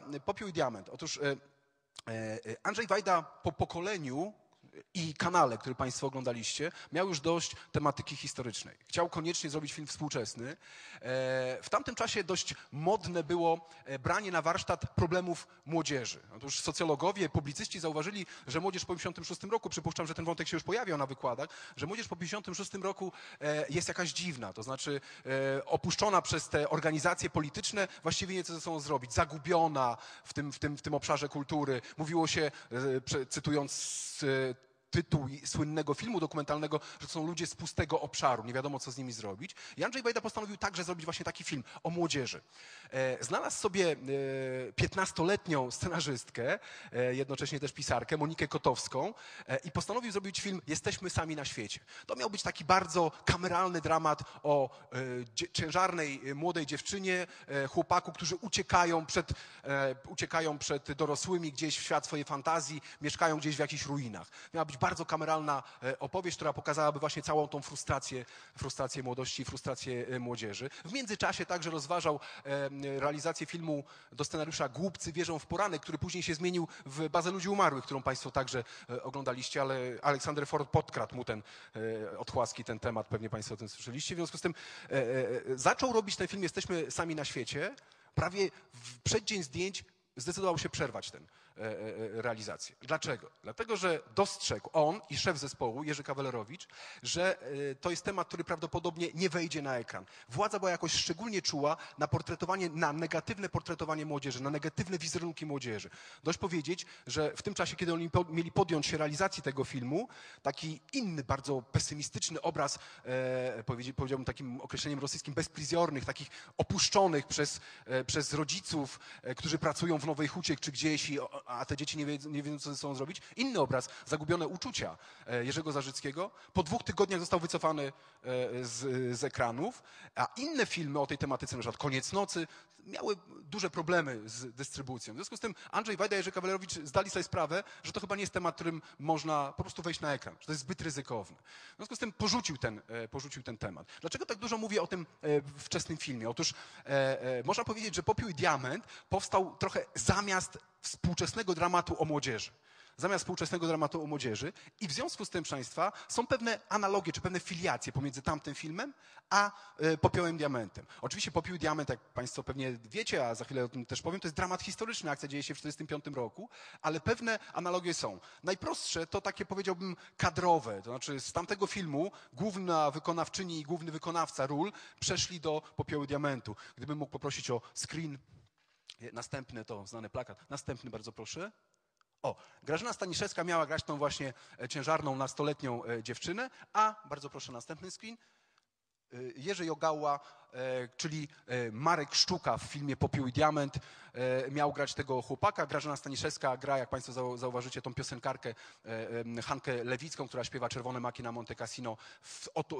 Państwa, Popiół i Diament. Otóż e, e, Andrzej Wajda po pokoleniu i kanale, który Państwo oglądaliście, miał już dość tematyki historycznej. Chciał koniecznie zrobić film współczesny. E, W tamtym czasie dość modne było e, branie na warsztat problemów młodzieży. Otóż socjologowie, publicyści zauważyli, że młodzież po 56 roku, przypuszczam, że ten wątek się już pojawiał na wykładach, że młodzież po 56 roku e, jest jakaś dziwna, to znaczy opuszczona przez te organizacje polityczne, właściwie nie co ze sobą zrobić, zagubiona w tym, w tym, w tym obszarze kultury. Mówiło się, cytując tytuł słynnego filmu dokumentalnego, że są ludzie z pustego obszaru, nie wiadomo co z nimi zrobić. I Andrzej Wajda postanowił także zrobić właśnie taki film o młodzieży. E, znalazł sobie e, 15-letnią scenarzystkę, e, jednocześnie też pisarkę, Monikę Kotowską e, i postanowił zrobić film Jesteśmy sami na świecie. To miał być taki bardzo kameralny dramat o e, ciężarnej e, młodej dziewczynie, e, chłopaku, którzy uciekają przed, e, uciekają przed dorosłymi gdzieś w świat swojej fantazji, mieszkają gdzieś w jakichś ruinach. Miała być bardzo kameralna e, opowieść, która pokazałaby właśnie całą tą frustrację, frustrację młodości, frustrację e, młodzieży. W międzyczasie także rozważał e, realizację filmu do scenariusza Głupcy wierzą w poranek, który później się zmienił w Bazę Ludzi Umarłych, którą Państwo także oglądaliście, ale Aleksander Ford podkradł mu ten odchłaski, ten temat, pewnie Państwo o tym słyszeliście. W związku z tym zaczął robić ten film Jesteśmy sami na świecie. Prawie w przeddzień zdjęć zdecydował się przerwać tę realizację. Dlaczego? Dlatego, że dostrzegł on i szef zespołu, Jerzy Kawalerowicz, że e, to jest temat, który prawdopodobnie nie wejdzie na ekran. Władza była jakoś szczególnie czuła na portretowanie, na negatywne portretowanie młodzieży, na negatywne wizerunki młodzieży. Dość powiedzieć, że w tym czasie, kiedy oni mieli podjąć się realizacji tego filmu, taki inny, bardzo pesymistyczny obraz, e, powiedzi- powiedziałbym takim określeniem rosyjskim, bezprizornych, takich opuszczonych przez, e, przez rodziców, e, którzy pracują w Nowej Hucie czy gdzieś, i, a te dzieci nie wiedzą, nie wiedzą, co ze sobą zrobić. Inny obraz, zagubione uczucia e, Jerzego Zarzyckiego. Po dwóch tygodniach został wycofany e, z, z ekranów, a inne filmy o tej tematyce, przykład Koniec Nocy, miały duże problemy z dystrybucją. W związku z tym Andrzej Wajda i Jerzy Kawalerowicz zdali sobie sprawę, że to chyba nie jest temat, którym można po prostu wejść na ekran, że to jest zbyt ryzykowne. W związku z tym porzucił ten, e, porzucił ten temat. Dlaczego tak dużo mówię o tym wczesnym filmie? Otóż można powiedzieć, że Popiół i Diament powstał trochę zamiast współczesnego dramatu o młodzieży. Zamiast współczesnego dramatu o młodzieży. I w związku z tym, proszę Państwa, są pewne analogie, czy pewne filiacje pomiędzy tamtym filmem, a e, Popiołem Diamentem. Oczywiście Popiół Diament, jak Państwo pewnie wiecie, a za chwilę o tym też powiem, to jest dramat historyczny, akcja dzieje się w 1945 roku, ale pewne analogie są. Najprostsze to takie, powiedziałbym, kadrowe. To znaczy z tamtego filmu główna wykonawczyni i główny wykonawca ról przeszli do Popiołu i Diamentu. Gdybym mógł poprosić o screen, następny to znany plakat, następny bardzo proszę. O, Grażyna Staniszewska miała grać tą właśnie e, ciężarną, nastoletnią e, dziewczynę, a, bardzo proszę, następny screen, e, Jerzy Jogała, czyli e, Marek Szczuka w filmie Popiół i Diament, e, miał grać tego chłopaka. Grażyna Staniszewska gra, jak Państwo zau- zauważycie, tą piosenkarkę e, Hankę Lewicką, która śpiewa Czerwone Maki na Monte Cassino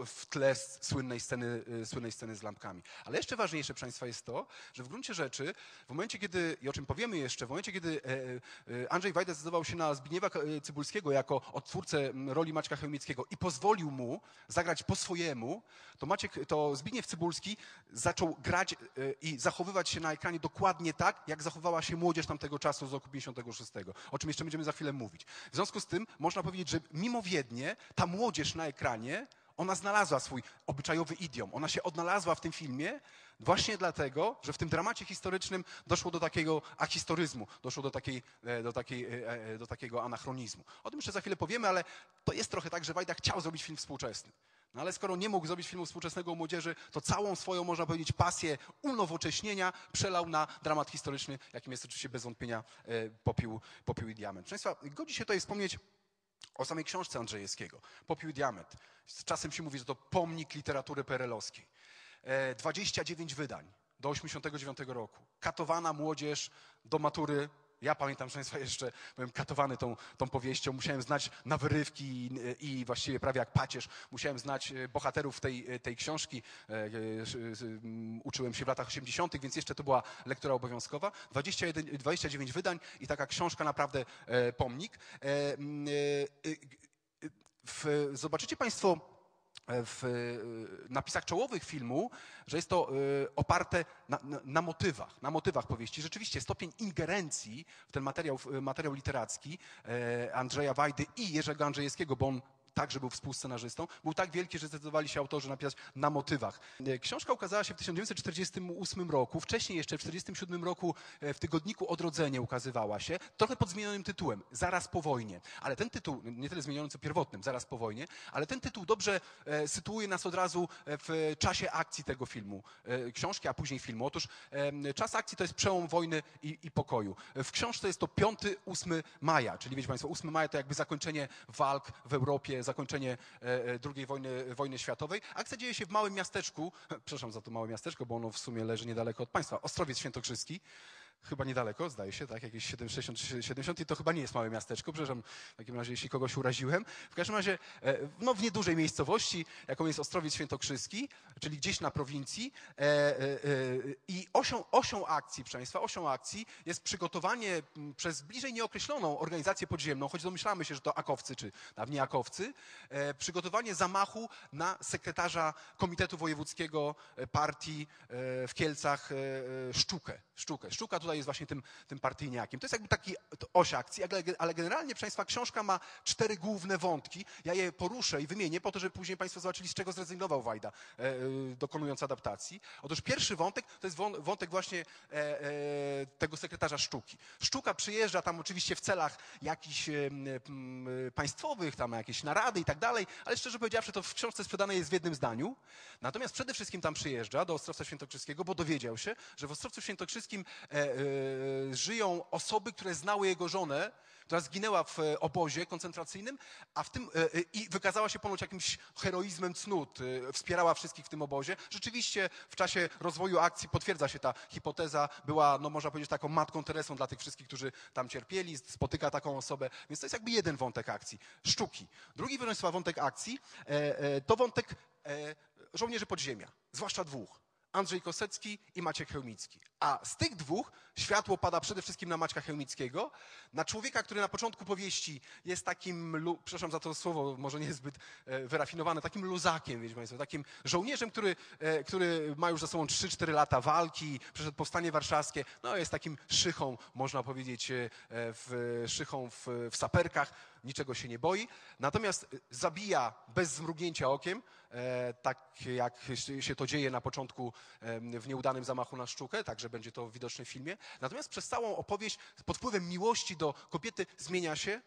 w, tle słynnej sceny, e, słynnej sceny z lampkami. Ale jeszcze ważniejsze, proszę Państwa, jest to, że w gruncie rzeczy, w momencie, kiedy, i o czym powiemy jeszcze, w momencie, kiedy e, e, Andrzej Wajda zdecydował się na Zbigniewa e, Cybulskiego jako odtwórcę roli Maćka Chełmickiego i pozwolił mu zagrać po swojemu, to, Maciek, to Zbigniew Cybulski zaczął grać e, i zachowywać się na ekranie dokładnie tak, jak zachowała się młodzież tamtego czasu z roku 56, o czym jeszcze będziemy za chwilę mówić. W związku z tym można powiedzieć, że mimowiednie ta młodzież na ekranie, ona znalazła swój obyczajowy idiom. Ona się odnalazła w tym filmie właśnie dlatego, że w tym dramacie historycznym doszło do takiego ahistoryzmu, doszło do, takiej, e, do, takiej, e, do takiego anachronizmu. O tym jeszcze za chwilę powiemy, ale to jest trochę tak, że Wajda chciał zrobić film współczesny. No ale skoro nie mógł zrobić filmu współczesnego o młodzieży, to całą swoją, można powiedzieć, pasję unowocześnienia przelał na dramat historyczny, jakim jest oczywiście bez wątpienia e, Popiół, Popiół i Diament. Proszę Państwa, godzi się tutaj wspomnieć o samej książce Andrzejewskiego, Popiół i Diament. Czasem się mówi, że to pomnik literatury perelowskiej. E, 29 wydań do 89 roku. Katowana młodzież do matury. Ja pamiętam, że Państwa jeszcze byłem katowany tą, tą powieścią. Musiałem znać na wyrywki i, i właściwie prawie jak pacierz. Musiałem znać e, bohaterów tej, e, tej książki. E, e, sz- m, Uczyłem się w latach 80., więc jeszcze to była lektura obowiązkowa. 21, 29 wydań i taka książka naprawdę pomnik. M, e, w, zobaczycie Państwo w e, napisach czołowych filmu, że jest to e, oparte na, na, na, motywach, na motywach powieści. Rzeczywiście stopień ingerencji w ten materiał, materiał literacki Andrzeja Wajdy i Jerzego Andrzejewskiego, bo on także był współscenarzystą, był tak wielki, że zdecydowali się autorzy napisać na motywach. E, książka ukazała się w 1948 roku, wcześniej jeszcze w 1947 roku e, w tygodniku Odrodzenie ukazywała się, trochę pod zmienionym tytułem, Zaraz po wojnie. Ale ten tytuł, nie tyle zmieniony co pierwotnym, Zaraz po wojnie, ale ten tytuł dobrze e, sytuuje nas od razu w czasie akcji tego filmu, książki, a później filmu. Otóż czas akcji to jest przełom wojny i, i pokoju. W książce jest to 5-8 maja, czyli wiecie Państwo, 8 maja to jakby zakończenie walk w Europie, zakończenie e, e, II wojny, wojny światowej. Akcja dzieje się w małym miasteczku, przepraszam za to małe miasteczko, bo ono w sumie leży niedaleko od państwa, Ostrowiec Świętokrzyski chyba niedaleko, zdaje się, tak, jakieś 70, 70 i to chyba nie jest małe miasteczko, przepraszam w takim razie, jeśli kogoś uraziłem. W każdym razie, e, no w niedużej miejscowości, jaką jest Ostrowiec Świętokrzyski, czyli gdzieś na prowincji e, e, i osią, osią akcji, proszę Państwa, osią akcji jest przygotowanie przez bliżej nieokreśloną organizację podziemną, choć domyślamy się, że to akowcy, czy dawniej akowcy, przygotowanie zamachu na sekretarza Komitetu Wojewódzkiego Partii w Kielcach Szczukę. Szczukę. Szczuka tutaj jest właśnie tym, tym partyjniakiem. To jest jakby taki oś akcji, ale generalnie, proszę Państwa, książka ma cztery główne wątki. Ja je poruszę i wymienię po to, żeby później Państwo zobaczyli, z czego zrezygnował Wajda, e, e, dokonując adaptacji. Otóż pierwszy wątek to jest wątek właśnie e, e, tego sekretarza sztuki. Sztuka przyjeżdża tam oczywiście w celach jakichś państwowych, tam jakieś narady i tak dalej, ale szczerze powiedziawszy, to w książce sprzedane jest w jednym zdaniu. Natomiast przede wszystkim tam przyjeżdża do Ostrowca Świętokrzyskiego, bo dowiedział się, że w Ostrowcu Świętokrzyskim e, E, żyją osoby, które znały jego żonę, która zginęła w e, obozie koncentracyjnym, a w tym, e, i wykazała się ponoć jakimś heroizmem cnót, wspierała wszystkich w tym obozie. Rzeczywiście w czasie rozwoju akcji potwierdza się ta hipoteza, była, no można powiedzieć, taką matką Teresą dla tych wszystkich, którzy tam cierpieli, spotyka taką osobę, więc to jest jakby jeden wątek akcji, sztuki. Drugi, wątek akcji to wątek żołnierzy podziemia, zwłaszcza dwóch. Andrzej Kosecki i Maciek Chełmicki. A z tych dwóch światło pada przede wszystkim na Maćka Chełmickiego, na człowieka, który na początku powieści jest takim, przepraszam za to słowo, może niezbyt e, wyrafinowane, takim luzakiem, wiecie Państwo, takim żołnierzem, który, e, który ma już za sobą 3-4 lata walki, przeszedł powstanie warszawskie, no jest takim szychą, można powiedzieć, e, w, szychą w, w saperkach, niczego się nie boi, natomiast zabija bez zmrugnięcia okiem, E, tak jak się to dzieje na początku w nieudanym zamachu na szczukę, także będzie to widoczne w filmie. Natomiast przez całą opowieść pod wpływem miłości do kobiety zmienia się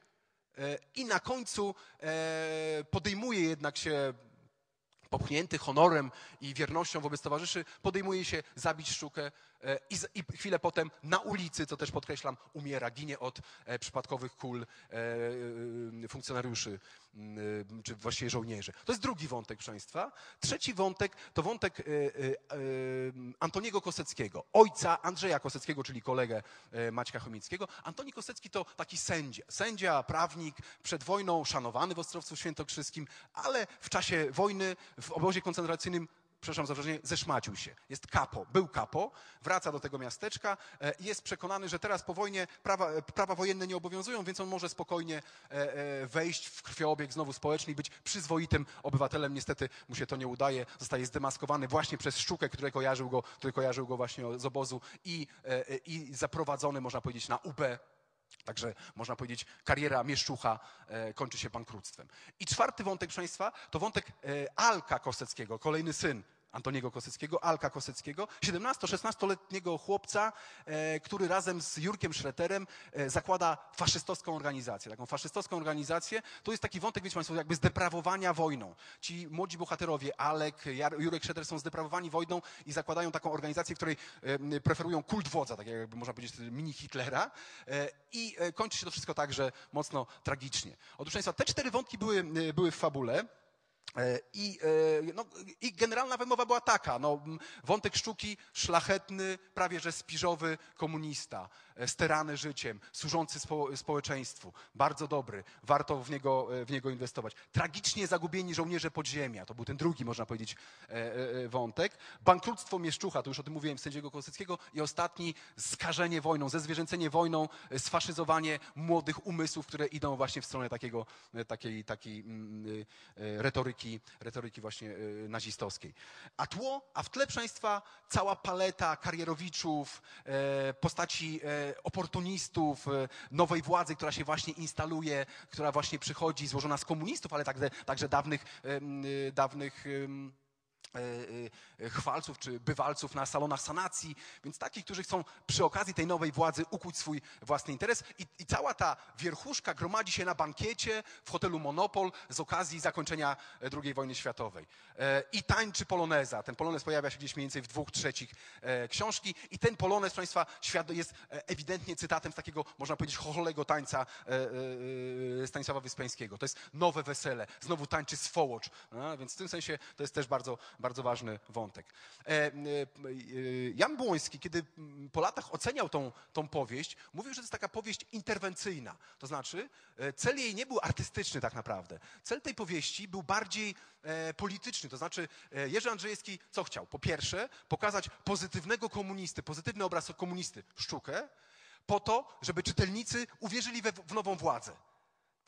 e, i na końcu e, podejmuje jednak się popchnięty honorem i wiernością wobec towarzyszy, podejmuje się zabić szczukę i, i chwilę potem na ulicy, co też podkreślam, umiera, ginie od przypadkowych kul funkcjonariuszy Y, czy właściwie żołnierzy. To jest drugi wątek, proszę Państwa. Trzeci wątek to wątek Antoniego Koseckiego, ojca Andrzeja Koseckiego, czyli kolegę Maćka Chomickiego. Antoni Kosecki to taki sędzia, sędzia, prawnik, przed wojną szanowany w Ostrowcu Świętokrzyskim, ale w czasie wojny w obozie koncentracyjnym przepraszam za wrażenie, zeszmacił się. Jest kapo, był kapo, wraca do tego miasteczka e, i jest przekonany, że teraz po wojnie prawa, e, prawa wojenne nie obowiązują, więc on może spokojnie e, wejść w krwiobieg znowu społeczny i być przyzwoitym obywatelem. Niestety mu się to nie udaje. Zostaje zdemaskowany właśnie przez Szczukę, który kojarzył go, który kojarzył go właśnie z obozu i, i zaprowadzony, można powiedzieć, na UB Także można powiedzieć, kariera mieszczucha e, kończy się bankructwem. I czwarty wątek, proszę Państwa, to wątek e, Alka Koseckiego, kolejny syn Antoniego Koseckiego, Alka Koseckiego, 17-16-letniego chłopca, e, który razem z Jurkiem Szreterem e, zakłada faszystowską organizację. Taką faszystowską organizację, to jest taki wątek, wiecie Państwo, jakby zdeprawowania wojną. Ci młodzi bohaterowie, Alek, Jurek Szreter są zdeprawowani wojną i zakładają taką organizację, w której preferują kult wodza, tak jakby można powiedzieć mini Hitlera. E, I kończy się to wszystko także mocno tragicznie. Otóż Państwa, te cztery wątki były, były w fabule. E, I, e, no, I, generalna wymowa była taka, no, wątek sztuki szlachetny, prawie że spiżowy komunista, sterany życiem, służący spo, społeczeństwu, bardzo dobry, warto w niego, w niego inwestować. Tragicznie zagubieni żołnierze podziemia, to był ten drugi, można powiedzieć, wątek. Bankructwo Mieszczucha, to już o tym mówiłem, sędziego Koseckiego i ostatni, skażenie wojną, zezwierzęcenie wojną, sfaszyzowanie młodych umysłów, które idą właśnie w stronę takiego, takiej, takiej mm, retoryki retoryki, właśnie nazistowskiej. A tło, a w tle, Państwa, cała paleta karierowiczów, e, postaci e, oportunistów, e, nowej władzy, która się właśnie instaluje, która właśnie przychodzi, złożona z komunistów, ale także, także dawnych, dawnych e, e, chwalców czy bywalców na salonach sanacji, więc takich, którzy chcą przy okazji tej nowej władzy ukuć swój własny interes. I, I cała ta wierchuszka gromadzi się na bankiecie w hotelu Monopol z okazji zakończenia II wojny światowej. E, I tańczy poloneza. Ten polonez pojawia się gdzieś mniej więcej w dwóch trzecich e, książki i ten polonez, proszę Państwa, jest e, ewidentnie cytatem z takiego, można powiedzieć, chocholego tańca e, e, e, Stanisława Wyspiańskiego. To jest nowe wesele. Znowu tańczy swołocz. A, więc w tym sensie to jest też bardzo, bardzo ważny wątek. E, e, e, Jan Błoński, kiedy po latach oceniał tą, tą powieść, mówił, że to jest taka powieść interwencyjna. To znaczy, cel jej nie był artystyczny tak naprawdę. Cel tej powieści był bardziej polityczny. To znaczy, Jerzy Andrzejewski co chciał? Po pierwsze, pokazać pozytywnego komunisty, pozytywny obraz komunisty, sztukę, po to, żeby czytelnicy uwierzyli we, w nową władzę.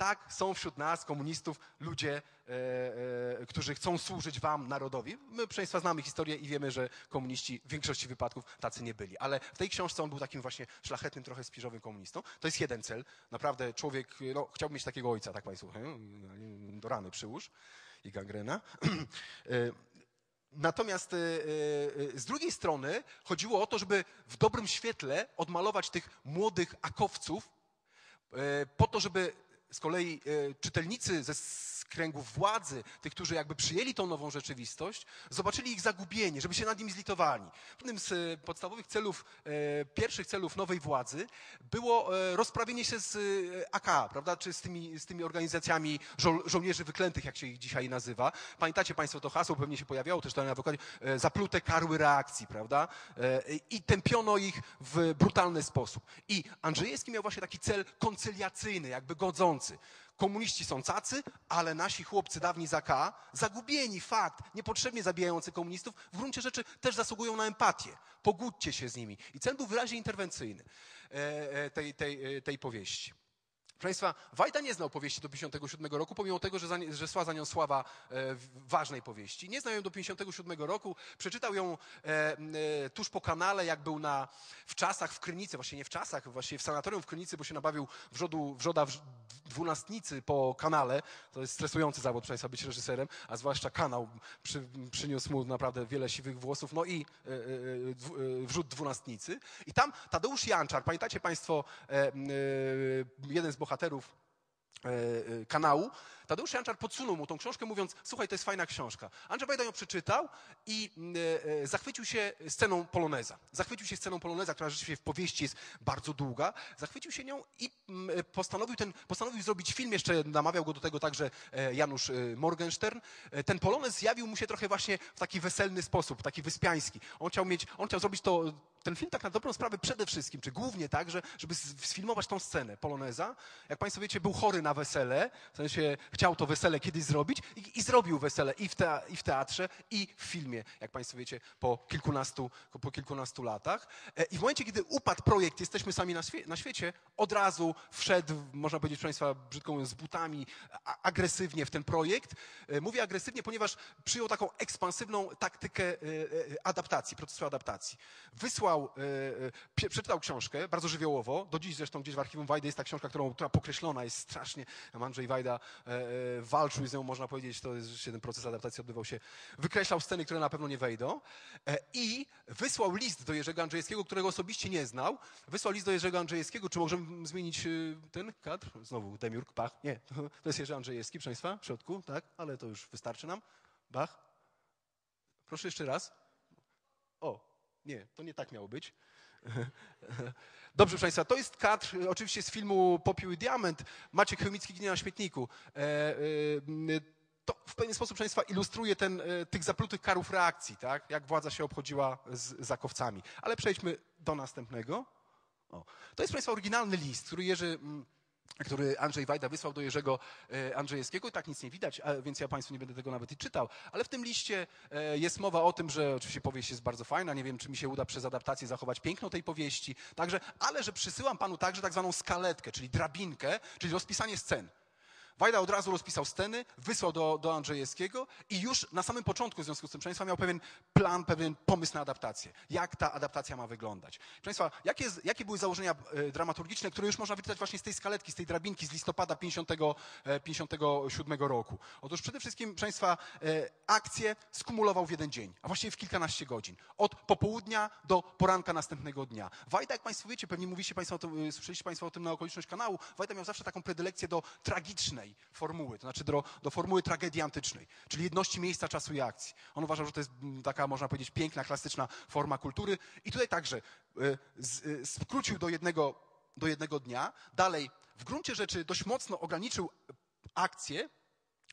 Tak, są wśród nas, komunistów, ludzie, e, e, którzy chcą służyć wam, narodowi. My, proszę Państwa, znamy historię i wiemy, że komuniści w większości wypadków tacy nie byli. Ale w tej książce on był takim właśnie szlachetnym, trochę spiżowym komunistą. To jest jeden cel. Naprawdę człowiek, no, chciałby mieć takiego ojca, tak Państwo, hmm? do rany przyłóż i gangrena. E, Natomiast e, e, z drugiej strony chodziło o to, żeby w dobrym świetle odmalować tych młodych akowców, po to, żeby z kolei e, czytelnicy ze kręgów władzy, tych, którzy jakby przyjęli tą nową rzeczywistość, zobaczyli ich zagubienie, żeby się nad nimi zlitowali. Jednym z e, podstawowych celów, e, pierwszych celów nowej władzy było e, rozprawienie się z AK, prawda, czy z tymi, z tymi organizacjami żo żołnierzy wyklętych, jak się ich dzisiaj nazywa. Pamiętacie Państwo to hasło, pewnie się pojawiało też to na wykładzie, e, zaplute karły reakcji, prawda, i tępiono ich w brutalny sposób. I Andrzejewski miał właśnie taki cel koncyliacyjny, jakby godzący. Komuniści są cacy, ale nasi chłopcy dawni za K, zagubieni, fakt, niepotrzebnie zabijający komunistów, w gruncie rzeczy też zasługują na empatię. Pogódźcie się z nimi. I cel był wyraźnie interwencyjny e, e, tej, tej, e, tej powieści. Proszę Państwa, Wajda nie znał powieści do 57 roku, pomimo tego, że, za, że za nią sława e, ważnej powieści. Nie znał ją do 57 roku, przeczytał ją e, e, tuż po kanale, jak był na, w czasach w Krynicy, właśnie nie w czasach, właśnie w sanatorium w Krynicy, bo się nabawił wrzodu, wrzoda dwunastnicy po kanale. To jest stresujący zawód, proszę Państwa, być reżyserem, a zwłaszcza kanał przy, przyniósł mu naprawdę wiele siwych włosów, no i e, e, dwu- e, wrzód dwunastnicy. I tam Tadeusz Janczar, pamiętacie Państwo, e, e, jeden z bohaterów e, e, kanału, Tadeusz Janczar podsunął mu tą książkę, mówiąc, słuchaj, to jest fajna książka. Andrzej Wajda ją przeczytał i e, e, zachwycił się sceną poloneza. Zachwycił się sceną poloneza, która rzeczywiście w powieści jest bardzo długa. Zachwycił się nią i mm, postanowił, ten, postanowił zrobić film, jeszcze namawiał go do tego także Janusz Morgenstern. Ten polonez zjawił mu się trochę właśnie w taki weselny sposób, taki wyspiański. On chciał mieć, on chciał zrobić to, ten film tak na dobrą sprawę przede wszystkim, czy głównie tak, że, żeby sfilmować tą scenę poloneza. Jak Państwo wiecie, był chory na wesele, w sensie chciał to wesele kiedyś zrobić i, i zrobił wesele i w, tea, i w teatrze, i w filmie, jak Państwo wiecie, po kilkunastu, po kilkunastu latach. E, I w momencie, kiedy upadł projekt Jesteśmy sami na, świe- na świecie, od razu wszedł, można powiedzieć, proszę Państwa, brzydko mówiąc, z butami, agresywnie w ten projekt. E, Mówię agresywnie, ponieważ przyjął taką ekspansywną taktykę e, adaptacji, procesu adaptacji. Wysłał, e, e, przeczytał książkę, bardzo żywiołowo, do dziś zresztą gdzieś w archiwum Wajdy jest ta książka, którą, która pokreślona jest strasznie. Andrzej Wajda e, walczył z nią, można powiedzieć, to jest rzeczywiście ten proces adaptacji odbywał się, wykreślał sceny, które na pewno nie wejdą i wysłał list do Jerzego Andrzejewskiego, którego osobiście nie znał. Wysłał list do Jerzego Andrzejewskiego, czy możemy zmienić ten kadr? Znowu Demiurg, Bach. Nie, to jest Jerzy Andrzejewski, proszę Państwa, w środku, tak, ale to już wystarczy nam. Bach. Proszę jeszcze raz. Nie, to nie tak miało być. Dobrze, proszę Państwa, to jest kadr oczywiście z filmu Popiół i Diament. Maciek Chomicki ginie na śmietniku. E, e, to w pewien sposób, proszę Państwa, ilustruje ten, e, tych zaplutych karów reakcji, tak? jak władza się obchodziła z zakowcami. Ale przejdźmy do następnego. O. To jest, proszę Państwa, oryginalny list, który Jerzy... mm, który Andrzej Wajda wysłał do Jerzego e, Andrzejewskiego i tak nic nie widać, więc ja Państwu nie będę tego nawet i czytał. Ale w tym liście e, jest mowa o tym, że oczywiście powieść jest bardzo fajna, nie wiem, czy mi się uda przez adaptację zachować piękno tej powieści, także, ale że przysyłam Panu także tak zwaną skaletkę, czyli drabinkę, czyli rozpisanie scen. Wajda od razu rozpisał sceny, wysłał do, do Andrzejewskiego i już na samym początku w związku z tym Państwa miał pewien plan, pewien pomysł na adaptację. Jak ta adaptacja ma wyglądać. Państwa, jakie, jakie były założenia e, dramaturgiczne, które już można wyczytać właśnie z tej skaletki, z tej drabinki z listopada 50, e, 57 roku? Otóż przede wszystkim, Państwa, e, akcję skumulował w jeden dzień, a właściwie w kilkanaście godzin. Od popołudnia do poranka następnego dnia. Wajda, jak Państwo wiecie, pewnie mówicie Państwo o tym, e, słyszeliście Państwo o tym na okoliczność kanału, Wajda miał zawsze taką predylekcję do formuły, to znaczy do, do formuły tragedii antycznej, czyli jedności miejsca, czasu i akcji. On uważał, że to jest taka, można powiedzieć, piękna, klasyczna forma kultury i tutaj także e, z, e, skrócił do jednego, do jednego dnia. Dalej, w gruncie rzeczy dość mocno ograniczył akcję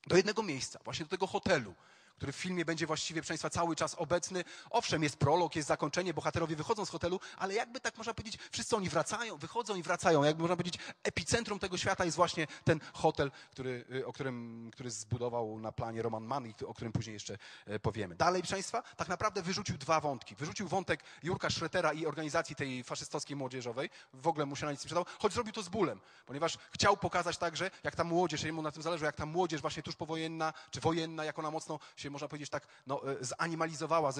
do jednego miejsca, właśnie do tego hotelu, który w filmie będzie właściwie, proszę Państwa, cały czas obecny. Owszem, jest prolog, jest zakończenie, bohaterowie wychodzą z hotelu, ale jakby tak można powiedzieć, wszyscy oni wracają, wychodzą i wracają. Jakby można powiedzieć, epicentrum tego świata jest właśnie ten hotel, który, y, o którym, który zbudował na planie Roman Mann i o którym później jeszcze e, powiemy. Dalej, proszę Państwa, tak naprawdę wyrzucił dwa wątki. Wyrzucił wątek Jurka Schroetera i organizacji tej faszystowskiej młodzieżowej. W ogóle mu się na nic nie przydał, choć zrobił to z bólem, ponieważ chciał pokazać także, jak ta młodzież, jemu na tym zależy, jak ta młodzież właśnie tuż powojenna, czy wojenna, jak ona mocno się, można powiedzieć, tak no, e, zanimalizowała,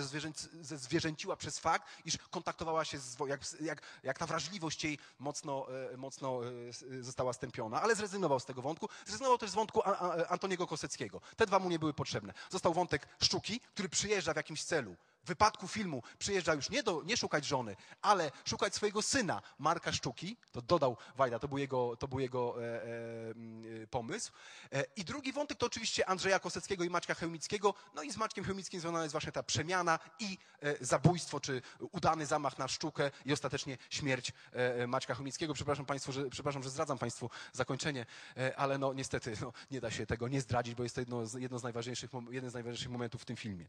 zezwierzęciła przez fakt, iż kontaktowała się z, jak, jak, jak ta wrażliwość jej mocno, e, mocno e, została stępiona. Ale zrezygnował z tego wątku. Zrezygnował też z wątku Antoniego Koseckiego. Te dwa mu nie były potrzebne. Został wątek Szczuki, który przyjeżdża w jakimś celu w wypadku filmu przyjeżdża już nie, do, nie szukać żony, ale szukać swojego syna, Marka Sztuki, to dodał Wajda, to był jego, to był jego e, e, pomysł. E, I drugi wątek to oczywiście Andrzeja Koseckiego i Maćka Chełmickiego, no i z Maćkiem Chełmickim związana jest właśnie ta przemiana i e, zabójstwo, czy udany zamach na sztukę i ostatecznie śmierć e, e, Maćka Chełmickiego. Przepraszam Państwu, że, przepraszam, że zdradzam Państwu zakończenie, ale no niestety no, nie da się tego nie zdradzić, bo jest to jedno jedno z najważniejszych, jeden z najważniejszych momentów w tym filmie.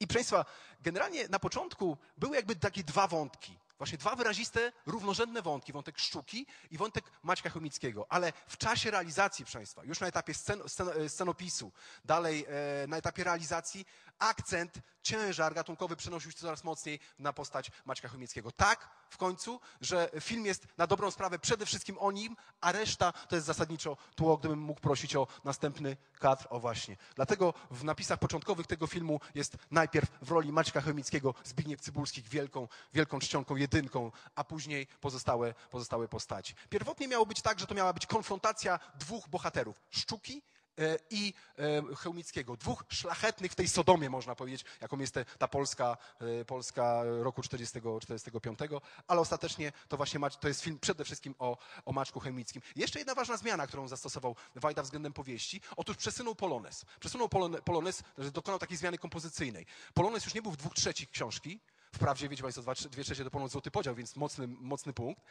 I proszę Państwa, generalnie na początku były jakby takie dwa wątki. Właśnie dwa wyraziste, równorzędne wątki. Wątek Szczuki i wątek Maćka Chomickiego. Ale w czasie realizacji, proszę Państwa, już na etapie scen, scen, scenopisu, dalej e, na etapie realizacji, akcent, ciężar gatunkowy przenosił się coraz mocniej na postać Maćka Chomickiego. Tak w końcu, że film jest na dobrą sprawę przede wszystkim o nim, a reszta to jest zasadniczo tło, gdybym mógł prosić o następny kadr, o właśnie. Dlatego w napisach początkowych tego filmu jest najpierw w roli Maćka Chomickiego Zbigniew Cybulskich wielką, wielką czcionką, jedynką, a później pozostałe, pozostałe postaci. Pierwotnie miało być tak, że to miała być konfrontacja dwóch bohaterów. Szczuki E, i e, Chełmickiego. Dwóch szlachetnych w tej Sodomie, można powiedzieć, jaką jest ta Polska, e, Polska roku 1945, ale ostatecznie to właśnie to jest film przede wszystkim o, o Maczku Chemickim. Jeszcze jedna ważna zmiana, którą zastosował Wajda względem powieści. Otóż przesunął Polones. Przesunął Polones, dokonał takiej zmiany kompozycyjnej. Polones już nie był w dwóch trzecich książki, Wprawdzie, wiecie Państwo, dwa, dwie trzecie to ponoć złoty podział, więc mocny, mocny punkt.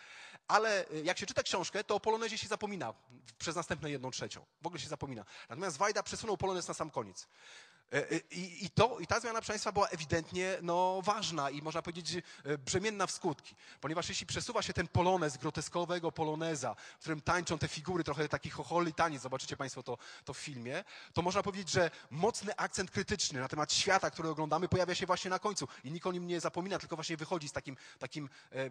Ale y, jak się czyta książkę, to o Polonezie się zapomina przez następne jedną trzecią. W ogóle się zapomina. Natomiast Wajda przesunął Polonez na sam koniec. E, e, I, i, to, I ta zmiana, proszę Państwa, była ewidentnie no, ważna i można powiedzieć e, brzemienna w skutki. Ponieważ jeśli przesuwa się ten polonez, groteskowego poloneza, w którym tańczą te figury, trochę taki chocholy taniec, zobaczycie Państwo to, to w filmie, to można powiedzieć, że mocny akcent krytyczny na temat świata, który oglądamy, pojawia się właśnie na końcu. I nikt o nim nie zapomina, tylko właśnie wychodzi z takim, takim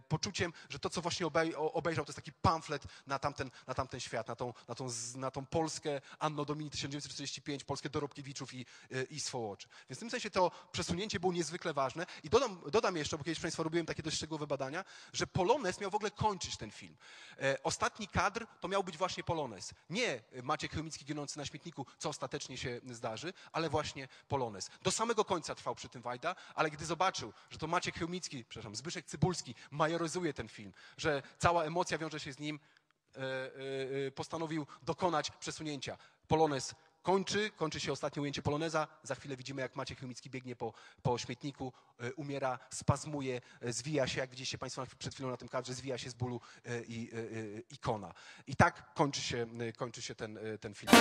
poczuciem, że to, co właśnie obej, obejrzał, to jest taki pamflet na tamten, na tamten świat, na tą, na, tą, na tą Polskę Anno Domini 1945, Polskę Dorobkiewiczów i, i Swołocz. Więc w tym sensie to przesunięcie było niezwykle ważne. I dodam, dodam jeszcze, bo kiedyś Państwa robiłem takie dość szczegółowe badania, że Polones miał w ogóle kończyć ten film. E, ostatni kadr to miał być właśnie Polones. Nie Maciek Chomicki ginący na śmietniku, co ostatecznie się zdarzy, ale właśnie Polones. Do samego końca trwał przy tym Wajda, ale gdy zobaczył, że to Maciek Chomicki, przepraszam, Zbyszek Cybulski majoryzuje ten film, że cała emocja wiąże się z nim, e, e, postanowił dokonać przesunięcia. Polones kończy, kończy się ostatnie ujęcie poloneza. Za chwilę widzimy, jak Maciek Chomicki biegnie po, po śmietniku, e, umiera, spazmuje, e, zwija się, jak widzieliście Państwo przed chwilą na tym kadrze, zwija się z bólu e, i ikona. I tak kończy się, kończy się ten, ten film.